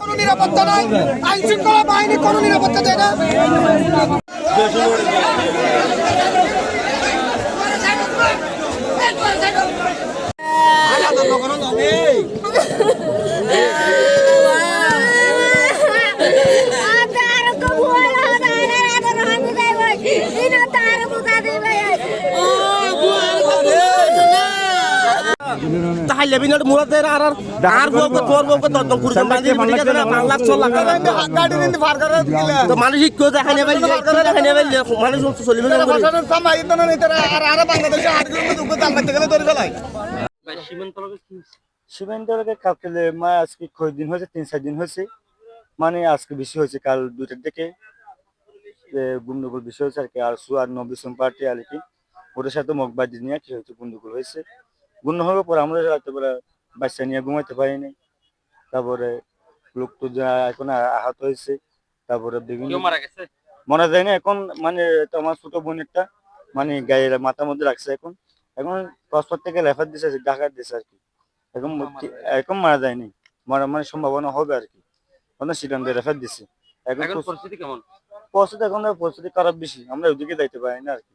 কোনো নিরাপত্তা নাই আইন শৃঙ্খলা বাহিনী কোনো নিরাপত্তা দেয় না Taruh তাহাইলে বিনার মুরাতে আর আর আর বউকে তোর বউকে লাখ লাখ। গাড়ি নিতে ভার করে দিলে তো মানুষ মানুষ চলিবে না। সামাই নিতে আর আর বাংলাদেশে দাম করতে গেলে ধরে ফেলাই। সীমান্তকে কালকে মা আজকে কয়েকদিন হয়েছে? তিন চার দিন হয়েছে। মানে আজকে বেশি হয়েছে কাল দুইটার দিকে। যে গন্ডগোল বেশি হয়েছে আর কি। আর সুয়ার নবিসম পার্টি আর কি। ওদের সাথে মগবাজি নিয়ে কি হয়েছে গন্ডগোল হয়েছে। গন্ড হওয়ার পর আমরা রাতে বেলা বাচ্চা নিয়ে ঘুমাইতে পারিনি। তারপরে লোক তো এখন আহত হয়েছে তারপরে বিভিন্ন মনে যায় না এখন মানে আমার ছোট বোনেরটা মানে গায়ে মাথার মধ্যে রাখছে এখন। এখন হসপিটাল থেকে রেফার দিছে ঢাকা দিছে আর কি। এখন এখন মারা যায়নি। মারা মানে সম্ভাবনা হবে আর কি। মানে সিদ্ধান্ত রেফার দিছে। এখন এখন পরিস্থিতি কেমন? পরিস্থিতি এখন পরিস্থিতি খারাপ বেশি। আমরা ওদিকে যাইতে পারি না আর কি।